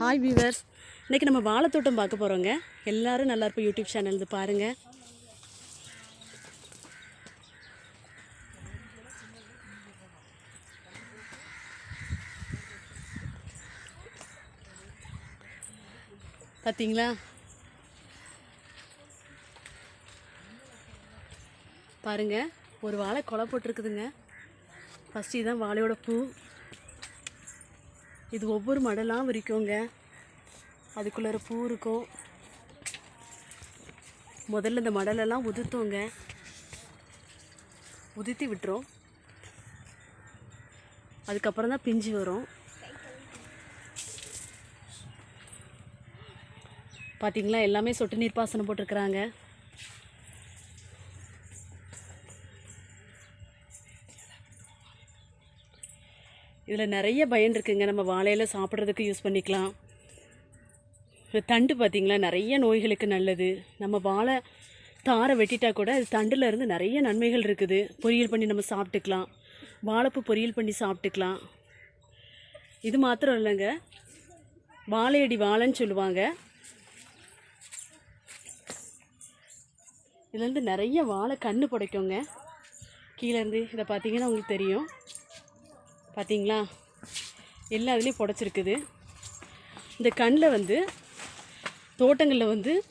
Hi viewers இன்னைக்கு நம்ம வாழைத்தோட்டம் பார்க்க போகிறோங்க எல்லாரும் நல்லா இருப்போம் யூடியூப் சேனல் இது பாருங்கள் பார்த்தீங்களா பாருங்கள் ஒரு வாழை கொலை போட்டிருக்குதுங்க. ஃபஸ்ட்டு இதுதான் வாழையோட பூ. இது ஒவ்வொரு மடலாம் விரிக்குங்க. அதுக்குள்ளே பூ இருக்கும் முதல்ல இந்த மடலெல்லாம் உதுத்தோங்க. உதுத்தி விட்டுரும். அதுக்கப்புறம் தான் பிஞ்சு வரும். பார்த்தீங்களா எல்லாமே சொட்டு நீர் பாசனம் போட்டிருக்கிறாங்க. இதில் நிறைய பயன் இருக்குங்க. நம்ம வாழையில் சாப்பிட்றதுக்கு யூஸ் பண்ணிக்கலாம். இந்த தண்டு பார்த்திங்களா நிறைய நோய்களுக்கு நல்லது. நம்ம வாழை தாரை வெட்டிட்டா கூட அது தண்டில் இருந்து நிறைய நன்மைகள் இருக்குது. பொரியல் பண்ணி நம்ம சாப்பிட்டுக்கலாம். வாழைப்பூ பொரியல் பண்ணி சாப்பிட்டுக்கலாம். இது மாத்திரம் இல்லைங்க. வாழையடி வாழைன்னு சொல்லுவாங்க. இதுலேருந்து நிறைய வாழை கண்ணு புடைக்குங்க. கீழேருந்து இதை பார்த்தீங்கன்னா உங்களுக்கு தெரியும். பார்த்தீங்களா எல்லா இதுலேயும் புடச்சிருக்குது. இந்த கண்ணில் வந்து தோட்டங்களில் வந்து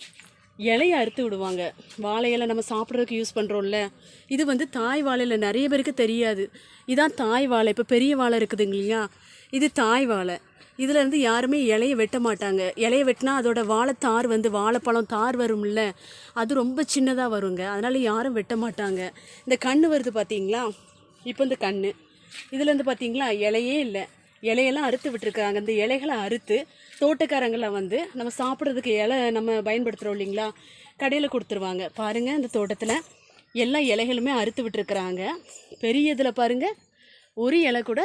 இலையை அறுத்து விடுவாங்க. வாழையெல்லாம் நம்ம சாப்பிட்றதுக்கு யூஸ் பண்ணுறோம்ல இது வந்து தாய் வாழையில் நிறைய பேருக்கு தெரியாது. இதான் தாய் வாழை. இப்போ பெரிய வாழை இருக்குதுங்க இல்லையா? இது தாய் வாழை. இதில் இருந்து யாருமே இலையை வெட்ட மாட்டாங்க. இலையை வெட்டினா அதோட வாழைத்தார் வந்து வாழைப்பழம் தார் வரும்ல. அது ரொம்ப சின்னதாக வருங்க. அதனால் யாரும் வெட்ட மாட்டாங்க. இந்த கண் வருது பார்த்தீங்களா இப்போ இந்த கண்ணு. இதுலேருந்து பார்த்தீங்களா இலையே இல்லை. இலையெல்லாம் அறுத்து விட்டுருக்காங்க. இந்த இலைகளை அறுத்து தோட்டக்காரங்களை வந்து நம்ம சாப்பிட்றதுக்கு இலை நம்ம பயன்படுத்துகிறோம் இல்லைங்களா? கடையில் கொடுத்துருவாங்க. பாருங்கள் இந்த தோட்டத்தில் எல்லா இலைகளுமே அறுத்து விட்டுருக்குறாங்க. பெரிய இதில் பாருங்கள் ஒரு இலை கூட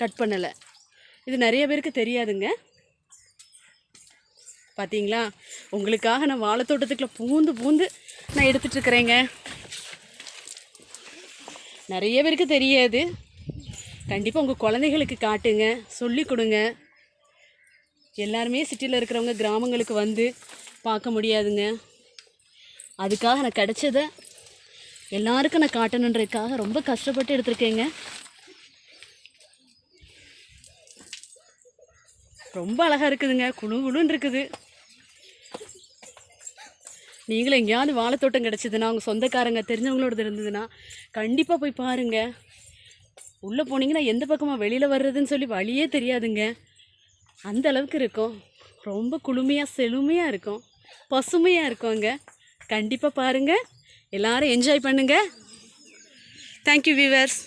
கட் பண்ணலை. இது நிறைய பேருக்கு தெரியாதுங்க. பார்த்தீங்களா உங்களுக்காக நான் வாழைத்தோட்டத்துக்குள்ள பூந்து பூந்து நான் எடுத்துகிட்ருக்குறேங்க நிறைய பேருக்கு தெரியாது. கண்டிப்பாக உங்கள் குழந்தைகளுக்கு காட்டுங்க சொல்லி கொடுங்க. எல்லாருமே சிட்டியில் இருக்கிறவங்க கிராமங்களுக்கு வந்து பார்க்க முடியாதுங்க. அதுக்காக நான் கிடச்சதை எல்லாருக்கும் நான் காட்டணுன்றதுக்காக ரொம்ப கஷ்டப்பட்டு எடுத்திருக்கேங்க. ரொம்ப அழகாக இருக்குதுங்க குழு குழுன்னு இருக்குது. நீங்களும் எங்கேயாவது வாழைத்தோட்டம் கிடச்சிதுன்னா உங்கள் சொந்தக்காரங்க தெரிஞ்சவங்களோடது இருந்ததுன்னா கண்டிப்பாக போய் பாருங்கள் உள்ளே போனீங்கன்னா எந்த பக்கமாக வெளியில் வர்றதுன்னு சொல்லி வழியே தெரியாதுங்க. அந்த அளவுக்கு இருக்கும். ரொம்ப குளுமையாக செழுமையாக இருக்கும். பசுமையாக இருக்கும் அங்கே கண்டிப்பாக பாருங்கள் எல்லோரும் என்ஜாய் பண்ணுங்கள் தேங்க்யூ வீவர்ஸ்